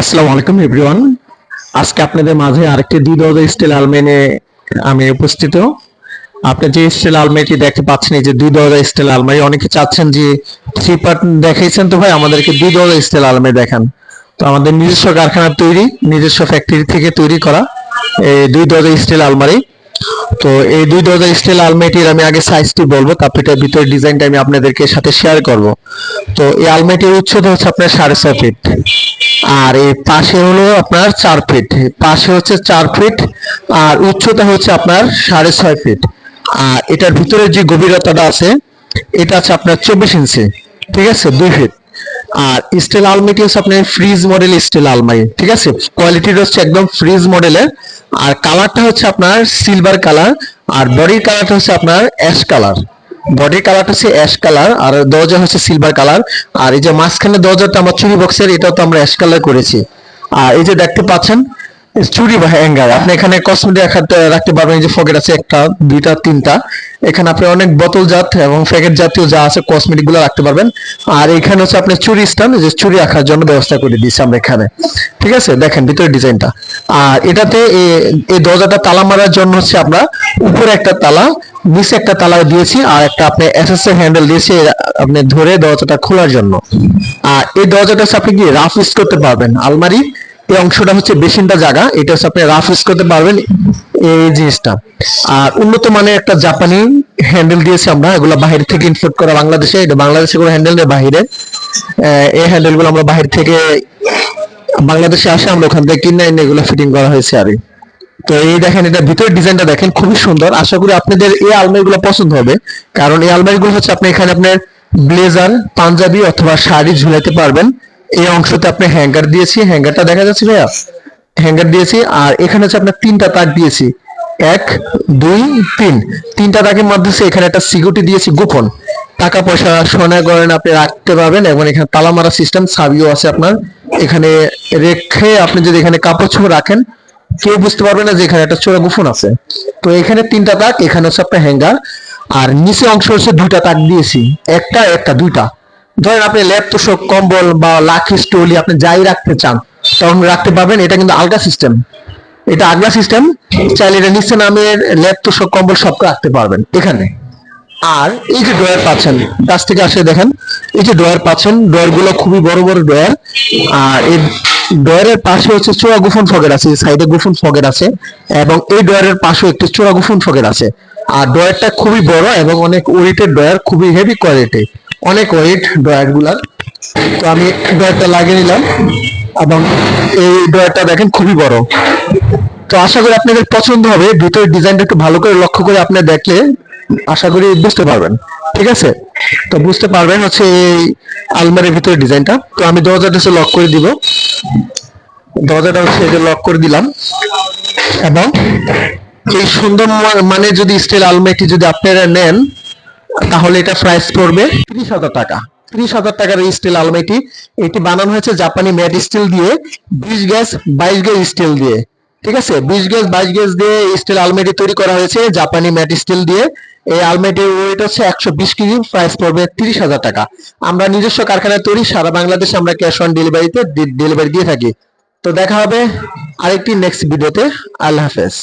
আসসালামু আলাইকুম এভরিওয়ান আজকে আপনাদের মাঝে আরেকটি দুই দরজা স্টিল আলমেনে আমি উপস্থিত। আপনি যে স্টিল আলমারিটি দেখতে পাচ্ছেন, এই যে দুই দরজা স্টিল আলমারি, অনেকে চাচ্ছেন যে থ্রি পার্ট দেখাইছেন, তো ভাই আমাদেরকে দুই দরজা স্টিল আলমারি দেখান। তো আমাদের নিজস্ব কারখানার তৈরি, নিজস্ব ফ্যাক্টরি থেকে তৈরি করা এই দুই দরজা স্টিল আলমারি। তো এই দুই দরজা স্টিল আলমারিটির আমি আগে সাইজটি বলব তারপর এটার ভিতরে ডিজাইনটা আমি আপনাদেরকে সাথে শেয়ার করব। তো এই আলমারিটির উচ্চতা হচ্ছে আপনার সাড়ে ছয় ফিট আর এই পাশে হলো আপনার চার ফিট পাশে হচ্ছে চার ফিট আর উচ্চতা হচ্ছে আপনার সাড়ে ছয় ফিট আর এটার ভিতরে যে গভীরতাটা আছে, এটা আছে আপনার চব্বিশ ইঞ্চি ঠিক আছে? দুই ফিট আর স্টিল আলমারিটি হচ্ছে আপনার ফ্রিজ মডেল স্টিল আলমারি, ঠিক আছে? কোয়ালিটিটা হচ্ছে একদম ফ্রিজ মডেলের আর কালারটা হচ্ছে আপনার সিলভার কালার আর বডির কালারটা হচ্ছে আপনার অ্যাশ কালার বডির কালারটা হচ্ছে অ্যাশ কালার আর দরজা হচ্ছে সিলভার কালার আর এই যে মাঝখানে দরজাটা আমার চুরি বক্সের এটাও তো আমরা অ্যাশ কালার করেছি। আর এই যে দেখতে পাচ্ছেন চুরি বা হ্যাঙ্গার। আপনি এখানে কসমেটিক রাখতে পারবেন যে ফকেট আছে একটা, দুইটা, তিনটা। এখানে আপনি অনেক বোতল জাত এবং প্যাকেট জাতীয় যা আছে কসমেটিকগুলো রাখতে পারবেন। আর এখানে হচ্ছে আপনি চুরি স্থান যে চুরি রাখার জন্য ব্যবস্থা করে দিয়েছি আমরা এখানে। ঠিক আছে? দেখেন ভিতরে ডিজাইনটা। আর এটাতে এই দরজাটা তালা মারার জন্য হচ্ছে আমরা উপরে একটা তালা, নিচে একটা তালা দিয়েছি, আর একটা আপনি এসএস এর হ্যান্ডেল দিয়েছি আপনি ধরে দরজাটা খোলার জন্য। আর এই দরজাটা হচ্ছে আপনি কি রাফ ইউজ করতে পারবেন। আলমারি এই অংশটা হচ্ছে বেসিনটা জায়গা। এটা হচ্ছে আপনি রাফ ইউজ করতে পারবেন এই জিনিসটা। আর উন্নত মানের একটা জাপানি হ্যান্ডেল দিয়েছি আমরা। এগুলো বাহির থেকে ইনপোর্ট করা বাংলাদেশে। এটা বাংলাদেশে কোনো হ্যান্ডেল নেই বাহিরে। এই হ্যান্ডেলগুলো আমরা বাহির থেকে বাংলাদেশে আসে, আমরা ওখান থেকে কিনে এনে এগুলো ফিটিং করা হয়েছে আর তো এই দেখেন, এটা ভিতরের ডিজাইনটা দেখেন, খুবই সুন্দর। আশা করি আপনাদের এই আলমারিগুলো পছন্দ হবে। কারণ এই আলমারিগুলো হচ্ছে আপনি এখানে আপনার ব্লেজার, পাঞ্জাবি অথবা শাড়ি ঝুলাইতে পারবেন। এই অংশতে আপনি হ্যাঙ্গার দিয়েছি হ্যাঙ্গারটা দেখা যাচ্ছে ভাইয়া? হ্যাঙ্গার দিয়েছি, আর এখানে হচ্ছে আপনার তিনটা তাক দিয়েছি। এক, দুই, তিন। তিনটা তাকের মাধ্যমে এখানে একটা সিকিউরিটি দিয়েছি গোপন। টাকা পয়সা সোনা গয়না আপনি রাখতে পারবেন এবং এখানে তালা মারা সিস্টেম সাবিও আছে আপনার। এখানে রেখে আপনি যদি এখানে কাপড় চোপড় রাখেন, কেউ বুঝতে পারবে না যে এখানে একটা চোরা গোফন আছে। তো এখানে তিনটা তাক এখানে হচ্ছে আপনার হ্যাঙ্গার আর নিচে অংশ হচ্ছে দুইটা তাক দিয়েছি। একটা একটা, দুইটা। ধরেন আপনি ল্যাপ তোষক, কম্বল বা লাখি স্টোলি আপনি যাই রাখতে চান, তখন রাখতে পারবেন, এটা কিন্তু আলগা সিস্টেম এটা আগলা সিস্টেম চাইলে এটা নিচে নামের ল্যাপ তোষক, কম্বল সব রাখতে পারবেন এখানে। আর এই যে ড্রয়ার পাচ্ছেন, কাছ থেকে আসে দেখেন, এই যে ড্রয়ার পাচ্ছেন ড্রয়ারগুলো খুবই বড় বড় ড্রয়ার। আর এই ড্রয়ারের পাশে হচ্ছে চোরা গোফন ফকেট আছে সাইডে গোফন ফকেট আছে, এবং এই ড্রয়ারের পাশে একটি চোরা গোফন ফকেট আছে। আর ড্রয়ারটা খুবই বড় এবং অনেক ওয়েটের ড্রয়ার, খুবই হেভি কোয়ালিটি অনেক ওয়েট ড্রয়ারগুলার তো আমি ড্রয়ারটা লাগিয়ে নিলাম এবং এই ড্রয়ারটা দেখেন খুবই বড়। তো আশা করি আপনাদের পছন্দ হবে, ভিতরের ডিজাইনটা একটু ভালো করে লক্ষ্য করে আপনি দেখলে আশা করি বুঝতে পারবেন। ঠিক আছে? তো বুঝতে পারবেন হচ্ছে এই আলমারির ভিতরে ডিজাইনটা। তো আমি দরজাটা হচ্ছে লক করে দিব। দরজাটা হচ্ছে এটা লক করে দিলাম। এবং এই সুন্দর মানে যদি স্টিল আলমারিটি যদি আপনারা নেন তাহলে এটা প্রাইস পড়বে ত্রিশ হাজার টাকা। ত্রিশ হাজার টাকার এই স্টিল আলমারিটি, এটি বানানো হয়েছে জাপানি ম্যাট স্টিল দিয়ে, বিশ গ্যাস, বাইশ গ্যাস স্টিল দিয়ে। ঠিক আছে? বিশ গ্যাস, বাইশ গ্যাস দিয়ে স্টিল আলমারি তৈরি করা হয়েছে জাপানি ম্যাট স্টিল দিয়ে। এই আলমারিটির ওয়েট হচ্ছে একশো বিশ কেজি প্রাইস পড়বে তিরিশ হাজার টাকা। আমরা নিজস্ব কারখানায় তৈরি, সারা বাংলাদেশে আমরা ক্যাশ অন ডেলিভারিতে ডেলিভারি দিয়ে থাকি। তো দেখা হবে আরেকটি নেক্সট ভিডিওতে আল্লাহ হাফেজ।